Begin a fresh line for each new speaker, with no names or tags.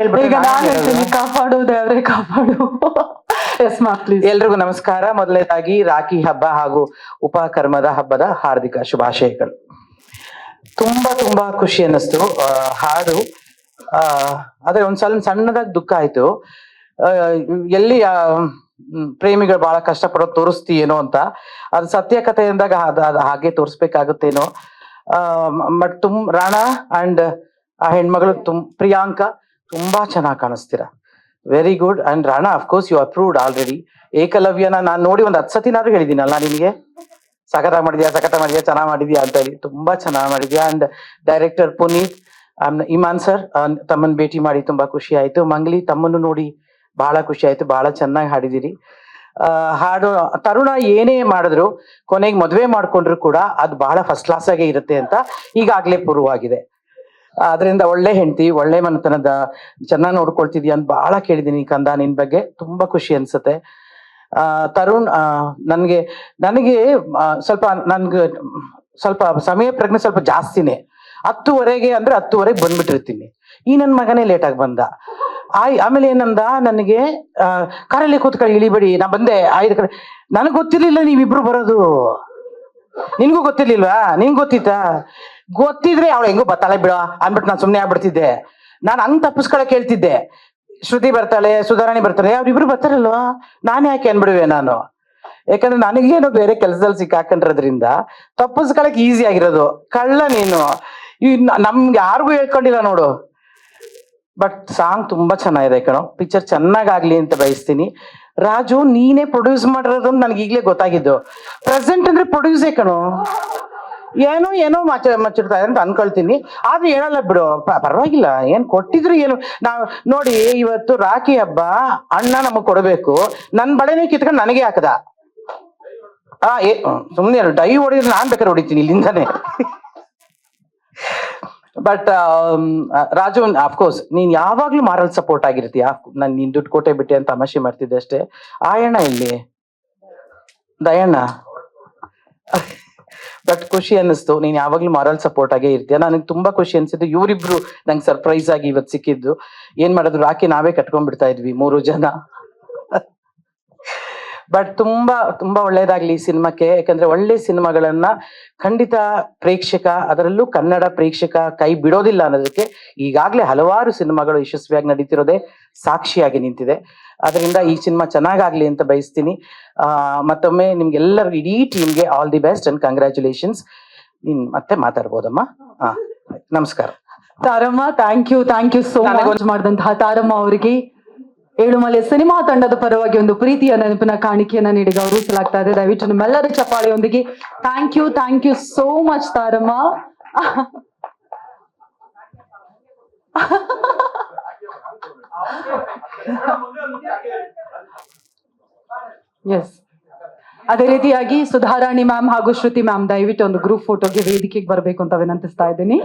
ಈಗ
ನಾನು.
ಹೇಳ್ತೀನಿ ಕಾಪಾಡು ದೇವ್ರೆ ಕಾಪಾಡು. ಎಸ್ ಮಾ ಪ್ಲೀಸ್
ಎಲ್ರಿಗೂ ನಮಸ್ಕಾರ. ಮೊದಲನೇದಾಗಿ ರಾಖಿ ಹಬ್ಬ ಹಾಗೂ ಉಪಕರ್ಮದ ಹಬ್ಬದ ಹಾರ್ದಿಕ ಶುಭಾಶಯಗಳು. ತುಂಬಾ ತುಂಬಾ ಖುಷಿ ಅನ್ನಿಸ್ತು. ಹಾಡು ಆ, ಆದ್ರೆ ಒಂದ್ ಸ್ವಲ್ಪ ಸಣ್ಣದಾಗಿ ದುಃಖ ಆಯ್ತು. ಎಲ್ಲಿ ಆ, ಪ್ರೇಮಿಗಳು ಬಹಳ ಕಷ್ಟಪಡೋದು ಏನೋ ಅಂತ. ಅದು ಸತ್ಯ ಕಥೆ ಅಂದಾಗ ಅದು ಅದು ಹಾಗೆ ತೋರಿಸ್ಬೇಕಾಗುತ್ತೇನೋ. ಬಟ್ ತುಮ್ ರಾಣಾ ಅಂಡ್ ಆ ಹೆಣ್ಮಗಳು ತುಮ್ ಪ್ರಿಯಾಂಕಾ ತುಂಬಾ ಚೆನ್ನಾಗಿ ಕಾಣಿಸ್ತೀರಾ. Very good and Rana of course you approved already ಏಕಲವ್ಯನ ನಾನು ನೋಡಿ ಒಂದು ಹತ್ತು ಸತಿನಾದ್ರೂ ಹೇಳಿದ್ದೀನಲ್ಲ ನಿಮಗೆ ಸಖತ ಮಾಡಿದ್ಯಾ ಸಖತ ಮಾಡಿದ್ಯಾ, ಚೆನ್ನಾಗಿ ಮಾಡಿದ್ಯಾ ಅಂತ ಹೇಳಿ. ತುಂಬಾ ಚೆನ್ನಾಗಿ ಮಾಡಿದ್ಯಾ. And director Puneeth Imman sir ತಮ್ಮನ್ ಭೇಟಿ ಮಾಡಿ ತುಂಬಾ ಖುಷಿ ಆಯ್ತು. ಮಂಗ್ಲಿ, ತಮ್ಮನ್ನು ನೋಡಿ ಬಹಳ ಖುಷಿ ಆಯ್ತು. ಬಹಳ ಚೆನ್ನಾಗಿ ಹಾಡಿದಿರಿ ಹಾಡು, ತರುಣ ಏನೇ ಮಾಡಿದ್ರು, ಕೊನೆಗೆ ಮದುವೆ ಮಾಡ್ಕೊಂಡ್ರು ಕೂಡ ಅದು ಬಹಳ ಫಸ್ಟ್ ಕ್ಲಾಸ್ ಆಗೇ ಇರುತ್ತೆ ಅಂತ ಈಗಾಗಲೇ ಪೂರ್ವವಾಗಿದೆ ಅದರಿಂದ ಒಳ್ಳೆ ಹೆಂಡತಿ, ಒಳ್ಳೆ ಮನೆತನದ ಚೆನ್ನಾಗಿ ನೋಡ್ಕೊಳ್ತಿದ್ಯಾ ಅಂತ ಬಹಳ ಕೇಳಿದೀನಿ ಕಂದ ನಿನ್ ಬಗ್ಗೆ. ತುಂಬಾ ಖುಷಿ ಅನ್ಸುತ್ತೆ. ಆ, ತರುಣ್ ನನಗೆ, ನನ್ಗೆ ಸ್ವಲ್ಪ ನನ್ಗೆ ಸ್ವಲ್ಪ ಸಮಯ ಪ್ರಜ್ಞೆ ಸ್ವಲ್ಪ ಜಾಸ್ತಿನೇ. ಹತ್ತುವರೆಗೆ ಅಂದ್ರೆ ಹತ್ತುವರೆಗೆ ಬಂದ್ಬಿಟ್ಟಿರ್ತೀನಿ. ಈ ನನ್ ಮಗನೇ ಲೇಟ್ ಆಗಿ ಬಂದ. ಆಯ್, ಆಮೇಲೆ ಏನಂದ, ನನಗೆ ಕಾರಲ್ಲಿ ಕೂತ್ಕೊಳ್ಳಿ ಇಳಿಬೇಡಿ, ನಾ ಬಂದೆ ಐದು ಕಡೆ ನನಗೆ ಗೊತ್ತಿರ್ಲಿಲ್ಲ ನೀವಿಬ್ರು ಬರೋದು. ನಿನ್ಗೂ ಗೊತ್ತಿರ್ಲಿಲ್ವಾ? ನಿನ್ ಗೊತ್ತಿತ್ತಾ? ಗೊತ್ತಿದ್ರೆ ಅವಳು ಹೆಂಗೋ ಬತ್ತಾಳೆ ಬಿಡ, ಅಂದ್ಬಿಟ್ಟು ನಾನು ಸುಮ್ಮನೆ ಆಗ್ಬಿಡ್ತಿದ್ದೆ. ನಾನು ಹಂಗ್ ತಪ್ಪಿಸ್ಕೊಳಕ್ ಹೇಳ್ತಿದ್ದೆ ಶ್ರುತಿ ಬರ್ತಾಳೆ, ಸುಧಾರಾಣಿ ಬರ್ತಾಳೆ, ಅವ್ರಿಬ್ರು ಬರ್ತಾರಲ್ವಾ? ನಾನು ಯಾಕೆ ಅನ್ಬಿಡುವೆ ನಾನು? ಯಾಕಂದ್ರೆ ನನಗೇನು ಬೇರೆ ಕೆಲಸದಲ್ಲಿ ಸಿಕ್ಕಾಕೊಂಡಿರೋದ್ರಿಂದ ತಪ್ಪಿಸ್ಕೊಳಕ್ ಈಸಿ ಆಗಿರೋದು. ಕಳ್ಳ ನೀನು. ಈ ನಮ್ಗೆ ಯಾರಿಗೂ ಹೇಳ್ಕೊಂಡಿಲ್ಲ ನೋಡು. ಬಟ್ ಸಾಂಗ್ ತುಂಬಾ ಚೆನ್ನಾಗಿದೆ ಕಣೋ. ಪಿಕ್ಚರ್ ಚೆನ್ನಾಗಾಗ್ಲಿ ಅಂತ ಬಯಸ್ತೀನಿ. ರಾಜು, ನೀನೇ ಪ್ರೊಡ್ಯೂಸ್ ಮಾಡಿರೋದು ನನಗೆ ಈಗಲೇ ಗೊತ್ತಾಗಿದ್ದು. ಪ್ರೆಸೆಂಟ್ ಅಂದ್ರೆ ಪ್ರೊಡ್ಯೂಸೇ ಕಣೋ. ಏನೋ ಏನೋ ಮಚ್ಚ, ಮಚ್ಚಿಡ್ತಾ ಇದೆ ಅಂತ ಅನ್ಕೊಳ್ತೀನಿ. ಆದ್ರೆ ಹೇಳಲ್ಲ ಬಿಡು. ಪರವಾಗಿಲ್ಲ. ಏನ್ ಕೊಟ್ಟಿದ್ರು ಏನು. ನಾವ್ ನೋಡಿ, ಇವತ್ತು ರಾಖಿ ಹಬ್ಬ ಅಣ್ಣ ನಮಗ್ ಕೊಡಬೇಕು. ನನ್ ಬಳೆನೇ ಕಿತ್ಕೊಂಡು ನನಗೆ ಹಾಕದ. ಆ, ಏ, ಸುಮ್ನೆ ಡೈ ಹೊಡಿದ್ರೆ ನಾನ್ ಬೇಕಾದ್ರೆ ಹೊಡಿತೀನಿ ಇಲ್ಲಿಂದಾನೆ. ಬಟ್ ರಾಜು ಅಫ್ಕೋರ್ಸ್ ನೀನ್ ಯಾವಾಗ್ಲೂ ಮಾರಲ್ ಸಪೋರ್ಟ್ ಆಗಿರ್ತೀಯ. ನಾನು ನೀನ್ ದುಡ್ಡು ಕೊಟ್ಟೆ ಬಿಟ್ಟೆ ಅಂತ ತಮಾಷೆ ಮಾಡ್ತಿದ್ದೆ ಅಷ್ಟೇ. ಆಯಣ್ಣ ಇಲ್ಲಿ ದಯಣ್ಣ. ಬಟ್ ಖುಷಿ ಅನ್ನಿಸ್ತು. ನೀನ್ ಯಾವಾಗ್ಲೂ ಮಾರಲ್ ಸಪೋರ್ಟ್ ಆಗೇ ಇರ್ತೀಯ. ನನಗೆ ತುಂಬಾ ಖುಷಿ ಅನ್ಸಿದ್ದು. ಇವರಿಬ್ರು ನಂಗೆ ಸರ್ಪ್ರೈಸ್ ಆಗಿ ಇವತ್ತು ಸಿಕ್ಕಿದ್ದು. ಏನ್ ಮಾಡೋದು ರಾಖಿ ನಾವೇ ಕಟ್ಕೊಂಡ್ಬಿಡ್ತಾ ಇದ್ವಿ ಮೂರು ಜನ. ಬಟ್ ತುಂಬಾ ತುಂಬಾ ಒಳ್ಳೇದಾಗ್ಲಿ ಈ ಸಿನಿಮಾಕ್ಕೆ. ಯಾಕಂದ್ರೆ ಒಳ್ಳೆ ಸಿನಿಮಾಗಳನ್ನ ಖಂಡಿತ ಪ್ರೇಕ್ಷಕ ಅದರಲ್ಲೂ ಕನ್ನಡ ಪ್ರೇಕ್ಷಕ ಕೈ ಬಿಡೋದಿಲ್ಲ ಅನ್ನೋದಕ್ಕೆ ಈಗಾಗಲೇ ಹಲವಾರು ಸಿನಿಮಾಗಳು ಯಶಸ್ವಿಯಾಗಿ ನಡೀತಿರೋದೇ ಸಾಕ್ಷಿಯಾಗಿ ನಿಂತಿದೆ. ಅದರಿಂದ ಈ ಸಿನಿಮಾ ಚೆನ್ನಾಗಾಗ್ಲಿ ಅಂತ ಬಯಸ್ತೀನಿ. ಆ ಮತ್ತೊಮ್ಮೆ ನಿಮ್ಗೆಲ್ಲರೂ ಇಡೀ ಟೀಮ್ಗೆ all the best and congratulations ನೀನ್ ಮತ್ತೆ ಮಾತಾಡ್ಬೋದಮ್ಮ? ಹಾ ನಮಸ್ಕಾರ.
Taramma thank you thank you so much ಮಾಡಿದಂತಹ ತಾರಮ್ಮ ಅವರಿಗೆ. ಏಳುಮಲೆ ಸಿನಿಮಾ ತಂಡದ ಪರವಾಗಿ ಒಂದು ಪ್ರೀತಿಯ ನೆನಪಿನ ಕಾಣಿಕೆಯನ್ನ ನೀಡಿ ಗೌರವಿಸಲಾಗ್ತಾ ಇದೆ. ದಯವಿಟ್ಟು ನಿಮ್ಮೆಲ್ಲರ ಚಪ್ಪಾಳಿಯೊಂದಿಗೆ. Thank you thank you so much Taramma. Yes ಅದೇ ರೀತಿಯಾಗಿ ಸುಧಾರಾಣಿ ಮ್ಯಾಮ್ ಹಾಗೂ ಶ್ರುತಿ ಮ್ಯಾಮ್, ದಯವಿಟ್ಟು ಒಂದು ಗ್ರೂಪ್ ಫೋಟೋಗೆ ವೇದಿಕೆಗೆ ಬರಬೇಕು ಅಂತ ವಿನಂತಿಸ್ತಾ ಇದ್ದೀನಿ.